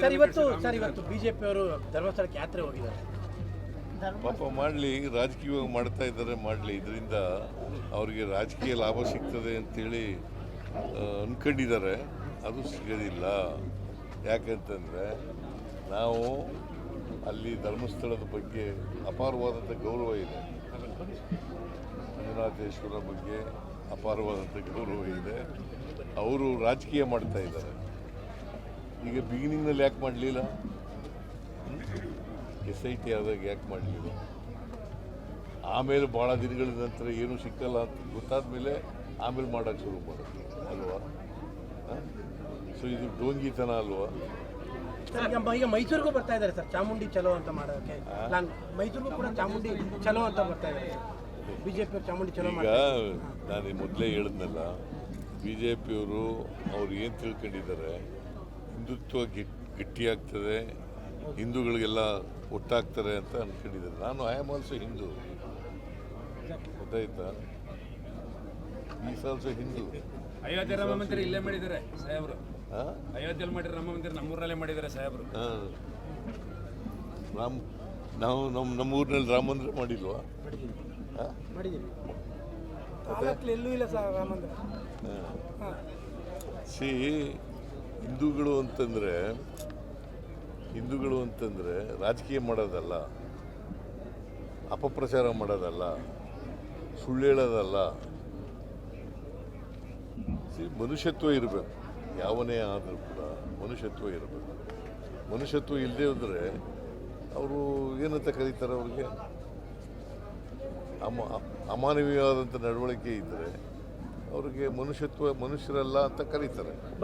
Sir, ಇವತ್ತು sir, ಇವತ್ತು BJP ಅವರು ಧರ್ಮಸ್ಥಳಕ್ಕೆ ಯಾತ್ರೆ ಹೋಗಿದ್ದಾರೆ. ಪಾಪ ಮಾಡಲಿ, ರಾಜಕೀಯವಾಗಿ ಮಾಡ್ತಾ ಇದ್ದಾರೆ, ಮಾಡಲಿ. ಇದರಿಂದ ಅವರಿಗೆ ರಾಜಕೀಯ ಲಾಭ ಸಿಗ್ತದೆ ಅಂತೇಳಿ ಅಂದ್ಕೊಂಡಿದ್ದಾರೆ ಅದು ಸಿಗೋದಿಲ್ಲ. ಯಾಕಂತಂದರೆ ನಾವು ಅಲ್ಲಿ ಧರ್ಮಸ್ಥಳದ ಬಗ್ಗೆ ಅಪಾರವಾದಂಥ ಗೌರವ ಇದೆ. ಮಂಜುನಾಥೇಶ್ವರ ಬಗ್ಗೆ ಅಪಾರವಾದಂಥ ಗೌರವ ಇದೆ. ಅವರು ರಾಜಕೀಯ ಮಾಡ್ತಾ ಇದ್ದಾರೆ. ಈಗ ಬಿಗಿನಿಂಗ್ನಲ್ಲಿ ಯಾಕೆ ಮಾಡಲಿಲ್ಲ? ಎಸ್ ಐ ಟಿ ಆದಾಗ ಯಾಕೆ ಮಾಡಲಿಲ್ಲ? ಆಮೇಲೆ ಭಾಳ ದಿನಗಳ ನಂತರ ಏನೂ ಸಿಕ್ಕಲ್ಲ ಅಂತ ಗೊತ್ತಾದ ಮೇಲೆ ಆಮೇಲೆ ಮಾಡೋಕ್ಕೆ ಶುರು ಮಾಡೋದು ಅಲ್ವಾ? ಸೊ ಇದು ಡೋಂಗಿತನ ಅಲ್ವಾ? ಸರ್ ಈಗ ಈಗ ಮೈಸೂರಿಗೂ ಬರ್ತಾ ಇದ್ದಾರೆ ಸರ್ ಚಾಮುಂಡಿ ಚಲೋ ಅಂತ ಮಾಡೋಕೆ ಪ್ಲಾನ್ ಮೈಸೂರಿಗೂ ಕೂಡ ಚಾಮುಂಡಿ ಚಲೋ ಅಂತ ಬರ್ತಾ ಇದ್ದಾರೆ. ಬಿಜೆಪಿ ಚಾಮುಂಡಿ ಚಲೋ ಈಗ ನಾನು ಮೊದಲೇ ಹೇಳಿದ್ನಲ್ಲ ಬಿ ಜೆ ಪಿಯವರು ಅವ್ರು ಏನು ತಿಳ್ಕೊಂಡಿದ್ದಾರೆ? ಹಿಂದುತ್ವ ಗಿ- ಗಟ್ಟಿಯಾಗ್ತದೆ ಹಿಂದೂಗಳಿಗೆಲ್ಲ ಒಟ್ಟಾಗ್ತಾರೆ ಅಂತ ಅನ್ಕೊಂಡಿದ್ದಾರೆ. ನಾನು ಐ ಆಮ್ ಆಲ್ಸೋ ಹಿಂದೂ ಗೊತ್ತಾಯ್ತಾ? ಈಸ್ ಆಲ್ಸೋ ಹಿಂದೂ ಅಯೋಧ್ಯೆ ರಾಮ ಮಂದಿರ ಇಲ್ಲೇ ಮಾಡಿದ್ದಾರೆ ಸಾಹೇಬ್ರು. ಹಾಂ ಅಯೋಧ್ಯೆಯಲ್ಲಿ ಮಾಡಿರೋ ರಾಮ ಮಂದಿರ ನಮ್ಮೂರಲ್ಲೇ ಮಾಡಿದ್ದಾರೆ ಸಾಹೇಬ್ರು. ಹಾಂ. ರಾಮ್ ನಾವು ನಮ್ಮ ನಮ್ಮ ಊರಿನಲ್ಲಿ ರಾಮ ಮಂದಿರ ಮಾಡಿಲ್ವಾ ಹಾಂ ಮಾಡಿದ್ದೀವಿ ಎಲ್ಲೂ ಇಲ್ಲ ಸರ್ ರಾಮ ಮಂದಿರ ಸಿ ಹಿಂದೂಗಳು ಅಂತಂದರೆ ಹಿಂದೂಗಳು ಅಂತಂದರೆ ರಾಜಕೀಯ ಮಾಡೋದಲ್ಲ, ಅಪಪ್ರಚಾರ ಮಾಡೋದಲ್ಲ, ಸುಳ್ಳು ಹೇಳೋದಲ್ಲ. ಮನುಷ್ಯತ್ವ ಇರಬೇಕು. ಯಾವನೇ ಆದರೂ ಕೂಡ ಮನುಷ್ಯತ್ವ ಇರಬೇಕು. ಮನುಷ್ಯತ್ವ ಇಲ್ಲದೆ ಹೋದರೆ ಅವರು ಏನಂತ ಕರೀತಾರೆ ಅವ್ರಿಗೆ? ಅಮ, ಅಮಾನವೀಯವಾದಂಥ ನಡವಳಿಕೆ ಇದ್ದರೆ ಅವರಿಗೆ ಮನುಷ್ಯತ್ವ, ಮನುಷ್ಯರಲ್ಲ ಅಂತ ಕರೀತಾರೆ.